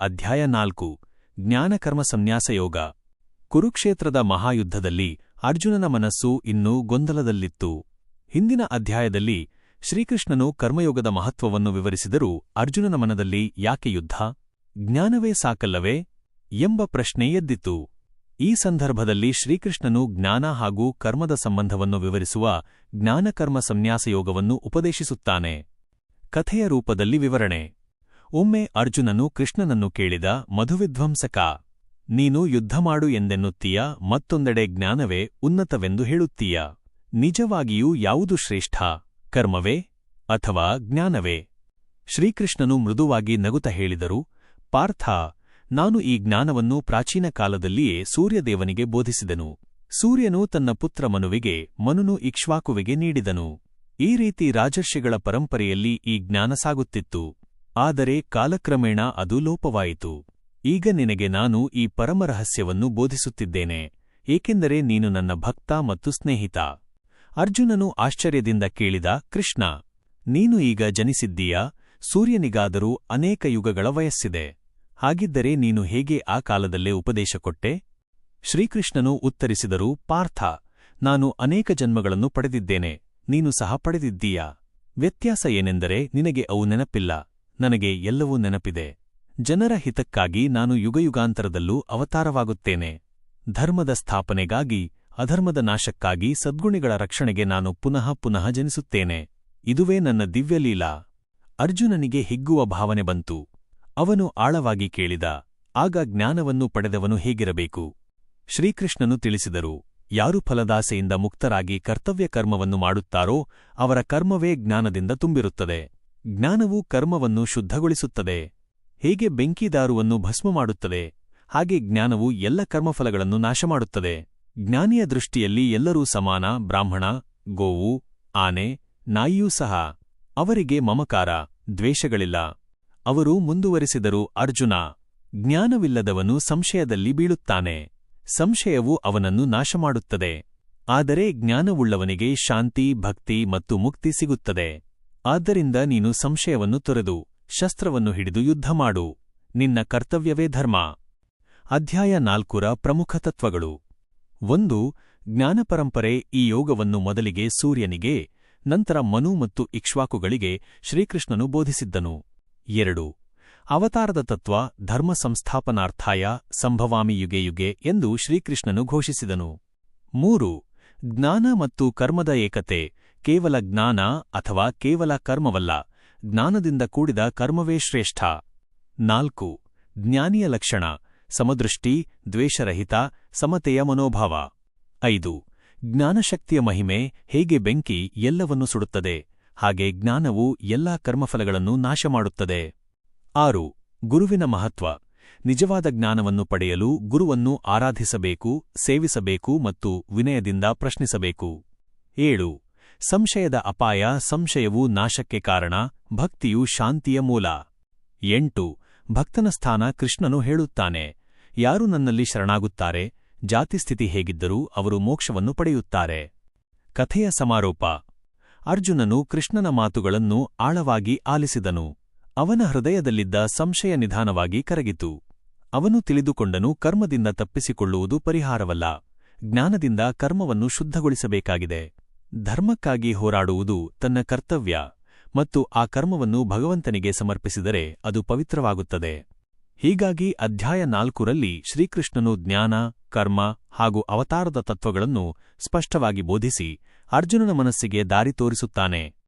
ಅಧ್ಯಾಯ ನಾಲ್ಕು, ಜ್ಞಾನಕರ್ಮ ಸಂನ್ಯಾಸಯೋಗ ಕುರುಕ್ಷೇತ್ರದ ಮಹಾಯುದ್ಧದಲ್ಲಿ ಅರ್ಜುನನ ಮನಸ್ಸು ಇನ್ನೂ ಗೊಂದಲದಲ್ಲಿತ್ತು. ಹಿಂದಿನ ಅಧ್ಯಾಯದಲ್ಲಿ ಶ್ರೀಕೃಷ್ಣನು ಕರ್ಮಯೋಗದ ಮಹತ್ವವನ್ನು ವಿವರಿಸಿದರೂ ಅರ್ಜುನನ ಮನದಲ್ಲಿ ಯಾಕೆ ಯುದ್ಧ? ಜ್ಞಾನವೇ ಸಾಕಲ್ಲವೇ? ಎಂಬ ಪ್ರಶ್ನೆ ಎದ್ದಿತು ಈ ಸಂದರ್ಭದಲ್ಲಿ ಶ್ರೀಕೃಷ್ಣನು ಜ್ಞಾನ ಹಾಗೂ ಕರ್ಮದ ಸಂಬಂಧವನ್ನು ವಿವರಿಸುವ ಜ್ಞಾನಕರ್ಮ ಸಂನ್ಯಾಸಯೋಗವನ್ನು ಉಪದೇಶಿಸುತ್ತಾನೆ. ಕಥೆಯ ರೂಪದಲ್ಲಿ ವಿವರಣೆ. ಒಮ್ಮೆ ಅರ್ಜುನನು ಕೃಷ್ಣನನ್ನು ಕೇಳಿದ, ಮಧುವಿಧ್ವಂಸಕ, ನೀನು ಯುದ್ಧ ಮಾಡು ಎಂದೆನ್ನುತ್ತೀಯ, ಮತ್ತೊಂದೆಡೆ ಜ್ಞಾನವೇ ಉನ್ನತವೆಂದು ಹೇಳುತ್ತೀಯ. ನಿಜವಾಗಿಯೂ ಯಾವುದು ಶ್ರೇಷ್ಠ, ಕರ್ಮವೇ ಅಥವಾ ಜ್ಞಾನವೇ? ಶ್ರೀಕೃಷ್ಣನು ಮೃದುವಾಗಿ ನಗುತ ಹೇಳಿದರು, ಪಾರ್ಥ, ನಾನು ಈ ಜ್ಞಾನವನ್ನು ಪ್ರಾಚೀನ ಕಾಲದಲ್ಲಿಯೇ ಸೂರ್ಯದೇವನಿಗೆ ಬೋಧಿಸಿದನು. ಸೂರ್ಯನು ತನ್ನ ಪುತ್ರ ಮನುವಿಗೆ, ಮನುನು ಇಕ್ಷ್ವಾಕುವಿಗೆ ನೀಡಿದನು. ಈ ರೀತಿ ರಾಜರ್ಷಿಗಳ ಪರಂಪರೆಯಲ್ಲಿ ಈ ಜ್ಞಾನ ಸಾಗುತ್ತಿತ್ತು. ಆದರೆ ಕಾಲಕ್ರಮೇಣ ಅದು ಲೋಪವಾಯಿತು. ಈಗ ನಿನಗೆ ನಾನು ಈ ಪರಮರಹಸ್ಯವನ್ನು ಬೋಧಿಸುತ್ತಿದ್ದೇನೆ, ಏಕೆಂದರೆ ನೀನು ನನ್ನ ಭಕ್ತ ಮತ್ತು ಸ್ನೇಹಿತ. ಅರ್ಜುನನು ಆಶ್ಚರ್ಯದಿಂದ ಕೇಳಿದ, ಕೃಷ್ಣ, ನೀನು ಈಗ ಜನಿಸಿದ್ದೀಯ? ಸೂರ್ಯನಿಗಾದರೂ ಅನೇಕ ಯುಗಗಳ ವಯಸ್ಸಿದೆ. ಹಾಗಿದ್ದರೆ ನೀನು ಹೇಗೆ ಆ ಕಾಲದಲ್ಲೇ ಉಪದೇಶ ಕೊಟ್ಟೆ? ಶ್ರೀಕೃಷ್ಣನು ಉತ್ತರಿಸಿದರು, ಪಾರ್ಥ, ನಾನು ಅನೇಕ ಜನ್ಮಗಳನ್ನು ಪಡೆದಿದ್ದೇನೆ, ನೀನು ಸಹ ಪಡೆದಿದ್ದೀಯಾ? ವ್ಯತ್ಯಾಸ ಏನೆಂದರೆ ನಿನಗೆ ಅವು ನೆನಪಿಲ್ಲ. ನನಗೆ ಎಲ್ಲವೂ ನೆನಪಿದೆ. ಜನರ ಹಿತಕ್ಕಾಗಿ ನಾನು ಯುಗಯುಗಾಂತರದಲ್ಲೂ ಅವತಾರವಾಗುತ್ತೇನೆ. ಧರ್ಮದ ಸ್ಥಾಪನೆಗಾಗಿ, ಅಧರ್ಮದ ನಾಶಕ್ಕಾಗಿ ಸದ್ಗುಣಿಗಳ ರಕ್ಷಣೆಗೆ ನಾನು ಪುನಃ ಪುನಃ ಜನಿಸುತ್ತೇನೆ. ಇದುವೇ ನನ್ನ ದಿವ್ಯಲೀಲಾ. ಅರ್ಜುನನಿಗೆ ಹಿಗ್ಗುವ ಭಾವನೆ ಬಂತು. ಅವನು ಆಳವಾಗಿ ಕೇಳಿದ, ಆಗ ಜ್ಞಾನವನ್ನು ಪಡೆದವನು ಹೇಗಿರಬೇಕು? ಶ್ರೀಕೃಷ್ಣನು ತಿಳಿಸಿದರು, ಯಾರು ಫಲದಾಸೆಯಿಂದ ಮುಕ್ತರಾಗಿ ಕರ್ತವ್ಯ ಕರ್ಮವನ್ನು ಮಾಡುತ್ತಾರೋ, ಅವರ ಕರ್ಮವೇ ಜ್ಞಾನದಿಂದ ತುಂಬಿರುತ್ತದೆ. ಜ್ಞಾನವು ಕರ್ಮವನ್ನು ಶುದ್ಧಗೊಳಿಸುತ್ತದೆ. ಹೇಗೆ ಬೆಂಕಿದಾರುವನ್ನು ಭಸ್ಮ ಮಾಡುತ್ತದೆ. ಹಾಗೆ ಜ್ಞಾನವು ಎಲ್ಲ ಕರ್ಮಫಲಗಳನ್ನು ನಾಶಮಾಡುತ್ತದೆ. ಜ್ಞಾನಿಯ ದೃಷ್ಟಿಯಲ್ಲಿ ಎಲ್ಲರೂ ಸಮಾನ, ಬ್ರಾಹ್ಮಣ, ಗೋವು, ಆನೆ, ನಾಯಿಯೂ ಸಹ. ಅವರಿಗೆ ಮಮಕಾರ, ದ್ವೇಷಗಳಿಲ್ಲ. ಅವರು ಮುಂದುವರಿಸಿದರು ಅರ್ಜುನ ಜ್ಞಾನವಿಲ್ಲದವನು ಸಂಶಯದಲ್ಲಿ ಬೀಳುತ್ತಾನೆ. ಸಂಶಯವು ಅವನನ್ನು ನಾಶಮಾಡುತ್ತದೆ. ಆದರೆ ಜ್ಞಾನವುಳ್ಳವನಿಗೆ ಶಾಂತಿ, ಭಕ್ತಿ ಮತ್ತು ಮುಕ್ತಿ ಸಿಗುತ್ತದೆ. ಆದ್ದರಿಂದ ನೀನು ಸಂಶಯವನ್ನು ತೊರೆದು ಶಸ್ತ್ರವನ್ನು ಹಿಡಿದು ಯುದ್ಧ ಮಾಡು. ನಿನ್ನ ಕರ್ತವ್ಯವೇ ಧರ್ಮ. ಅಧ್ಯಾಯ ನಾಲ್ಕುರ ಪ್ರಮುಖ ತತ್ವಗಳು. ಒಂದು, ಜ್ಞಾನಪರಂಪರೆ ಈ ಯೋಗವನ್ನು ಮೊದಲಿಗೆ ಸೂರ್ಯನಿಗೆ, ನಂತರ ಮನು ಮತ್ತು ಇಕ್ಷ್ವಾಕುಗಳಿಗೆ ಶ್ರೀಕೃಷ್ಣನು ಬೋಧಿಸಿದ್ದನು. ಎರಡು, ಅವತಾರದ ತತ್ವ ಧರ್ಮ ಸಂಸ್ಥಾಪನಾರ್ಥಾಯ ಸಂಭವಾಮಿ ಯುಗೆ ಯುಗೆ ಎಂದು ಶ್ರೀಕೃಷ್ಣನು ಘೋಷಿಸಿದನು. ಮೂರು, ಜ್ಞಾನ ಮತ್ತು ಕರ್ಮದ ಏಕತೆ ಕೇವಲ ಜ್ಞಾನ ಅಥವಾ ಕೇವಲ ಕರ್ಮವಲ್ಲ, ಜ್ಞಾನದಿಂದ ಕೂಡಿದ ಕರ್ಮವೇ ಶ್ರೇಷ್ಠ. ನಾಲ್ಕು, ಜ್ಞಾನಿಯ ಲಕ್ಷಣ, ಸಮದೃಷ್ಟಿ, ದ್ವೇಷರಹಿತ, ಸಮತೆಯ ಮನೋಭಾವ. ಐದು, ಜ್ಞಾನಶಕ್ತಿಯ ಮಹಿಮೆ, ಹೇಗೆ ಬೆಂಕಿ ಎಲ್ಲವನ್ನು ಸುಡುತ್ತದೆ, ಹಾಗೆ ಜ್ಞಾನವು ಎಲ್ಲಾ ಕರ್ಮಫಲಗಳನ್ನು ನಾಶಮಾಡುತ್ತದೆ. ಆರು, ಗುರುವಿನ ಮಹತ್ವ, ನಿಜವಾದ ಜ್ಞಾನವನ್ನು ಪಡೆಯಲು ಗುರುವನ್ನು ಆರಾಧಿಸಬೇಕು, ಸೇವಿಸಬೇಕು ಮತ್ತು ವಿನಯದಿಂದ ಪ್ರಶ್ನಿಸಬೇಕು. ಏಳು ಸಂಶಯದ ಅಪಾಯ, ಸಂಶಯವು ನಾಶಕ್ಕೆ ಕಾರಣ, ಭಕ್ತಿಯು ಶಾಂತಿಯ ಮೂಲ. ಎಂಟು, ಭಕ್ತನ ಸ್ಥಾನ ಕೃಷ್ಣನು ಹೇಳುತ್ತಾನೆ. ಯಾರು ನನ್ನಲ್ಲಿ ಶರಣಾಗುತ್ತಾರೆ? ಜಾತಿಸ್ಥಿತಿ ಹೇಗಿದ್ದರೂ ಅವರು ಮೋಕ್ಷವನ್ನು ಪಡೆಯುತ್ತಾರೆ. ಕಥೆಯ ಸಮಾರೋಪ. ಅರ್ಜುನನು ಕೃಷ್ಣನ ಮಾತುಗಳನ್ನು ಆಳವಾಗಿ ಆಲಿಸಿದನು. ಅವನ ಹೃದಯದಲ್ಲಿದ್ದ ಸಂಶಯ ನಿಧಾನವಾಗಿ ಕರಗಿತು. ಅವನು ತಿಳಿದುಕೊಂಡನು ಕರ್ಮದಿಂದ ತಪ್ಪಿಸಿಕೊಳ್ಳುವುದು ಪರಿಹಾರವಲ್ಲ. ಜ್ಞಾನದಿಂದ ಕರ್ಮವನ್ನು ಶುದ್ಧಗೊಳಿಸಬೇಕಾಗಿದೆ. ಧರ್ಮಕ್ಕಾಗಿ ಹೋರಾಡುವುದು ತನ್ನ ಕರ್ತವ್ಯ ಮತ್ತು ಆ ಕರ್ಮವನ್ನು ಭಗವಂತನಿಗೆ ಸಮರ್ಪಿಸಿದರೆ ಅದು ಪವಿತ್ರವಾಗುತ್ತದೆ. ಹೀಗಾಗಿ ಅಧ್ಯಾಯ ನಾಲ್ಕರಲ್ಲಿ ಶ್ರೀಕೃಷ್ಣನು ಜ್ಞಾನ, ಕರ್ಮ ಹಾಗೂ ಅವತಾರದ ತತ್ವಗಳನ್ನು ಸ್ಪಷ್ಟವಾಗಿ ಬೋಧಿಸಿ ಅರ್ಜುನನ ಮನಸ್ಸಿಗೆ ದಾರಿ ತೋರಿಸುತ್ತಾನೆ.